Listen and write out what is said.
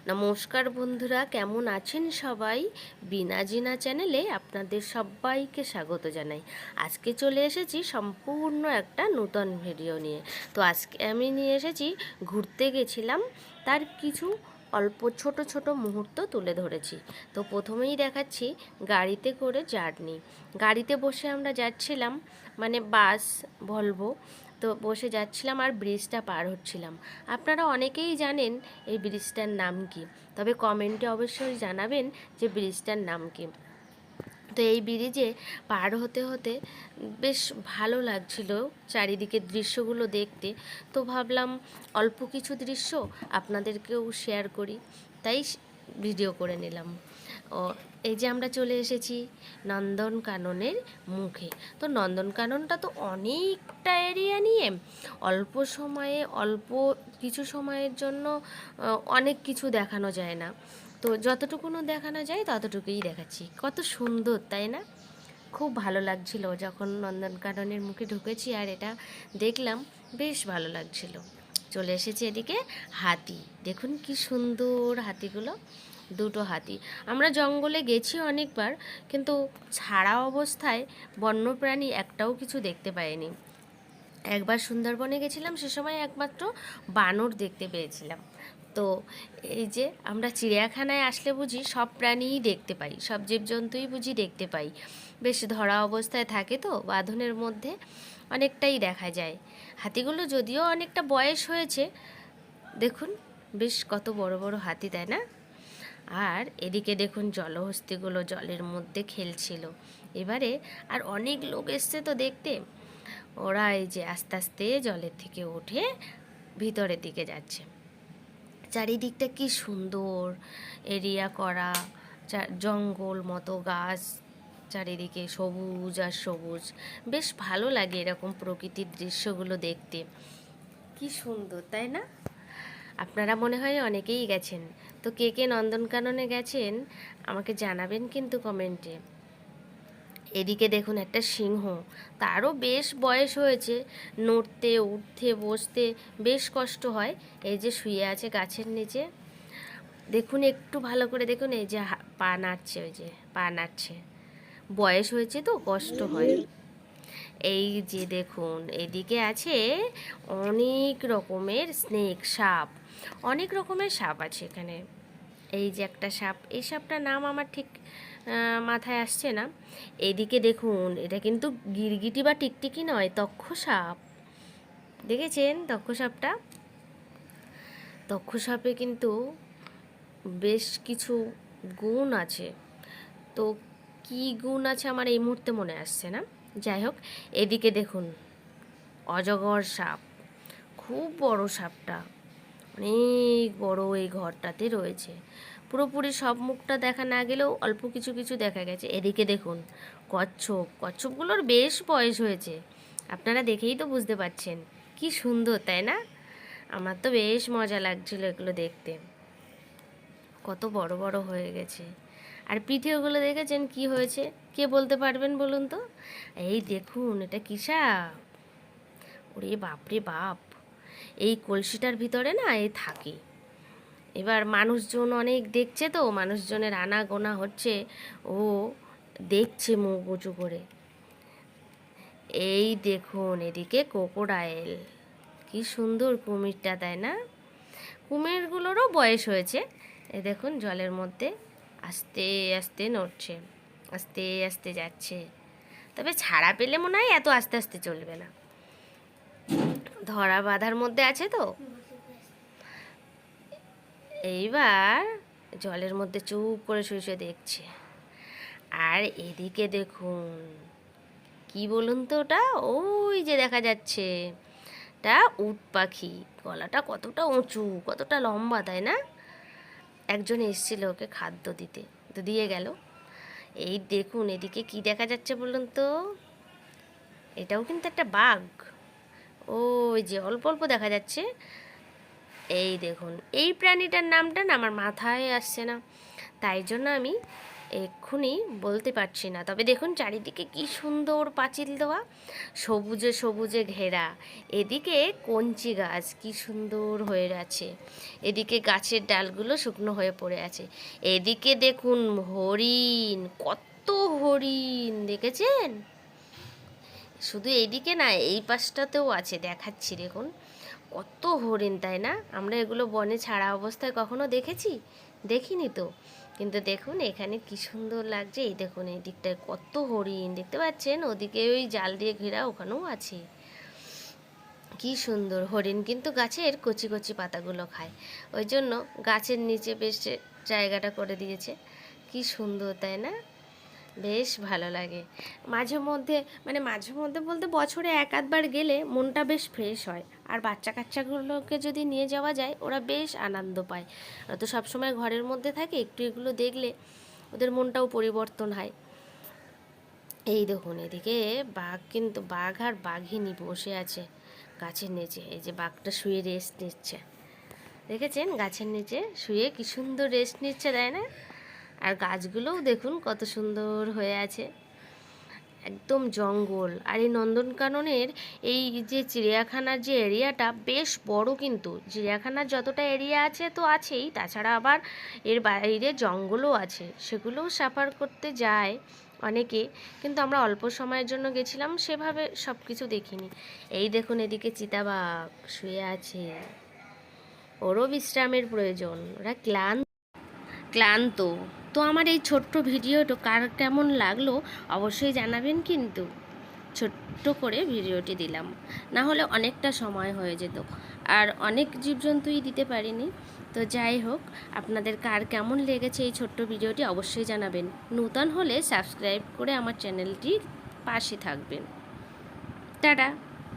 নমস্কার বন্ধুরা, কেমন আছেন সবাই? বিনা জিনা চ্যানেলে আপনাদের সবাইকে স্বাগত জানাই। আজকে চলে এসেছি সম্পূর্ণ একটা নূতন ভিডিও নিয়ে। তো আজকে আমি নিয়ে এসেছি, ঘুরতে গেছিলাম, তার কিছু অল্প ছোট ছোট মুহূর্ত তুলে ধরেছি। তো প্রথমেই দেখাচ্ছি গাড়িতে করে জার্নি। গাড়িতে বসে আমরা যাচ্ছিলাম মানে বাস, ভলভো তো বসে যাচ্ছিলাম আর ব্রিজটা পার হচ্ছিলাম। আপনারা অনেকেই জানেন এই ব্রিজটার নাম কি, তবে কমেন্টে অবশ্যই জানাবেন যে ব্রিজটার নাম কি। তো এই ব্রিজে পার হতে হতে বেশ ভালো লাগছিল চারিদিকের দৃশ্যগুলো দেখতে। তো ভাবলাম অল্প কিছু দৃশ্য আপনাদেরকেও শেয়ার করি, তাই ভিডিও করে নিলাম। ও, এই যে আমরা চলে এসেছি নন্দনকাননের মুখে। তো নন্দনকাননটা তো অনেকটা এরিয়া নিয়ে অল্প সময়ে, অল্প কিছু সময়ের জন্য অনেক কিছু দেখানো যায় না। তো যতটুকুনো দেখানো যায়, ততটুকুই দেখাচ্ছি। কত সুন্দর, তাই না? খুব ভালো লাগছিল যখন নন্দনকাননের মুখে ঢুকেছি আর এটা দেখলাম, বেশ ভালো লাগছিল। চলে এসেছি এদিকে হাতি। দেখুন কি সুন্দর হাতিগুলো। দুটো হাতি। আমরা জঙ্গলে গেছি অনেকবার, কিন্তু ছাড়া অবস্থায় বন্যপ্রাণী একটাও কিছু দেখতে পাইনি। একবার সুন্দরবনে গেছিলাম, সে সময় একমাত্র বানর দেখতে পেয়েছিলাম। তো এই যে আমরা চিড়িয়াখানায় আসলে বুঝি সব প্রাণীই দেখতে পাই, সব জীবজন্তুই বুঝি দেখতে পাই। বেশ ধরা অবস্থায় থাকে তো, বাঁধনের মধ্যে অনেকটাই দেখা যায়। হাতিগুলো যদিও অনেকটা বয়স হয়েছে, দেখুন, বেশ কত বড় বড় হাতি, তাই না? আর এদিকে দেখুন জলহস্তিগুলো জলের মধ্যে খেলছিল। এবারে আর অনেক লোক এসছে তো দেখতে। ওরা এই যে আস্তে আস্তে জলের থেকে উঠে ভিতরের দিকে যাচ্ছে। চারিদিকটা কি সুন্দর এরিয়া করা জঙ্গল মতো গাছ, চারিদিকে সবুজ আর সবুজ। বেশ ভালো লাগে এরকম প্রকৃতির দৃশ্যগুলো দেখতে। কি সুন্দর, তাই না? আপনারা মনে হয় অনেকেই গেছেন। তো কে কে নন্দনকাননে গেছেন, আমাকে জানাবেন কিন্তু কমেন্টে এদিকে দেখুন একটা সিংহ, তারও বেশ বয়স হয়েছে। নড়তে, উঠতে, বসতে বেশ কষ্ট হয়। এই যে শুয়ে আছে গাছের নিচে। দেখুন একটু ভালো করে দেখুন, এই যে পা নাড়ছে, ওই যে পা নাড়ছে। বয়স হয়েছে তো, কষ্ট হয়। এই যে দেখুন, এদিকে আছে অনেক রকমের স্নেক সাপ। অনেক রকমের সাপ আছে এখানে। এই যে একটা সাপ, এই সাপটার নাম আমার ঠিক মাথায় আসছে না। এদিকে দেখুন, এটা কিন্তু গিরগিটি বা টিকটিকি নয় তক্ষ সাপ। দেখেছেন তক্ষ সাপটা? তক্ষ সাপে কিন্তু বেশ কিছু গুণ আছে। তো কি গুণ আছে আমার এই মুহূর্তে মনে আসছে না। যাই হোক, এদিকে দেখুন, অজগর সাপ, খুব বড় সাপটা, অনেক বড় এই ঘরটাতে রয়েছে। পুরোপুরি সব মুখটা দেখা না গেলেও অল্প কিছু কিছু দেখা গেছে। এদিকে দেখুন, কচ্ছপ, কচ্ছপগুলোর বেশ বয়স হয়েছে। আপনারা দেখেই তো বুঝতে পারছেন, কি সুন্দর, তাই না? আমার তো বেশ মজা লাগছিল এগুলো দেখতে। কত বড় বড় হয়ে গেছে। আর পিঠে ওগুলো দেখেছেন কি হয়েছে? কে বলতে পারবেন বলুন তো? এই দেখুন, এটা কি সাপ ওরে বাপরে বাপ। এই কলসিটার ভিতরে না এ থাকে। এবার মানুষজন অনেক দেখছে তো, মানুষজনের আনা গোনা হচ্ছে। ও দেখছে মুখ উঁচু করে। এই দেখুন, এদিকে কোকোডাইল কি সুন্দর কুমিরটা, তাই না? কুমিরগুলোরও বয়স হয়েছে। এ দেখুন, জলের মধ্যে। আস্তে আস্তে নড়ছে, আস্তে আস্তে যাচ্ছে। তবে ছাড়া পেলে মনে হয় এত আস্তে আস্তে চলবে না। ধরা বাঁধার মধ্যে আছে তো? এইবার জলের মধ্যে চুপ করে শুয়ে শুয়ে দেখছে। আর এদিকে দেখুন, কি বলুন তো ওটা? ওই যে দেখা যাচ্ছে, টা উট পাখি। গলাটা কতটা উঁচু, কতটা লম্বা, তাই না? একজন এসেছিল ওকে খাদ্য দিতে। তো দিয়ে গেল। এই দেখুন, এদিকে কি দেখা যাচ্ছে বলুন তো? এটাও কিন্তু একটা বাঘ। ওই যে অল্প অল্প দেখা যাচ্ছে। এই দেখুন, এই প্রাণীটার নামটা না আমার মাথায় আসছে না। তাই জন্য আমি এক্ষুনি বলতে পারছি না। তবে দেখুন, চারিদিকে কি সুন্দর পাঁচিল দেওয়া, সবুজে সবুজে ঘেরা। এদিকে কঞ্চি গাছ কি সুন্দর হয়ে আছে। এদিকে গাছের ডালগুলো শুকনো হয়ে পড়ে আছে। এদিকে দেখুন হরিণ, কত হরিণ, দেখেছেন? শুধু এইদিকে না, এই পাশটাতেও আছে, দেখাচ্ছি দেখুন। কত হরিণ, তাই না? আমরা এগুলো বনে ছাড়া অবস্থায় কখনো দেখেছি? দেখিনি তো। কিন্তু দেখুন, এখানে কি সুন্দর লাগছে। এই দেখুন, এই দিকটায় কত হরিণ। দেখতে পাচ্ছেন? ওদিকে ওই জাল দিয়ে ঘেরা ওখানেও আছে। কি সুন্দর হরিণ। কিন্তু গাছের কচি কচি পাতাগুলো খায়। ওই জন্য গাছের নিচে বেশ জায়গাটা করে দিয়েছে। কি সুন্দর, তাই না? বেশ ভালো লাগে। মাঝে মধ্যে মানে মাঝে মধ্যে বলতে বছরে এক আধবার গেলে মনটা বেশ ফ্রেশ হয়। আর বাচ্চা কাচ্চাগুলোকে যদি নিয়ে যাওয়া যায়, ওরা বেশ আনন্দ পায়। ওরা তো সবসময় ঘরের মধ্যে থাকে, একটু এগুলো দেখলে ওদের মনটাও পরিবর্তন হয়। এই দেখুন, এদিকে বাঘ কিন্তু, বাঘ আর বাঘিনী বসে আছে গাছের নিচে। এই যে বাঘটা শুয়ে রেস্ট নিচ্ছে। দেখেছেন? গাছের নিচে শুয়ে কি সুন্দর রেস্ট নিচ্ছে, তাই না? আর গাছগুলোও দেখুন কত সুন্দর হয়ে আছে। একদম জঙ্গল। আর এই নন্দনকাননের এই যে চিড়িয়াখানার যে এরিয়াটা বেশ বড় কিন্তু। চিড়িয়াখানার যতটা এরিয়া আছে তো আছেই, তাছাড়া আবার এর বাইরে জঙ্গলও আছে। সেগুলোও সাফার করতে যায় অনেকে। কিন্তু আমরা অল্প সময়ের জন্য গেছিলাম, সেভাবে সব কিছু দেখিনি। এই দেখুন এদিকে চিতাবাঘ শুয়ে আছে। ওরও বিশ্রামের প্রয়োজন। ওরা ক্লান্ত ক্লান্ত। তো আমার এই ছোট্ট ভিডিওটা কার কেমন লাগল অবশ্যই জানাবেন কিন্তু। ছোট্ট করে ভিডিওটি দিলাম। না হলে অনেকটা সময় হয়ে যেত। আর অনেক জীবজন্তুই দিতে পারিনি। তো যাই হোক, আপনাদের কার কেমন লেগেছে এই ছোট্ট ভিডিওটি অবশ্যই জানাবেন। নূতন হলে সাবস্ক্রাইব করে আমার চ্যানেলটির পাশে থাকবেন। টাটা!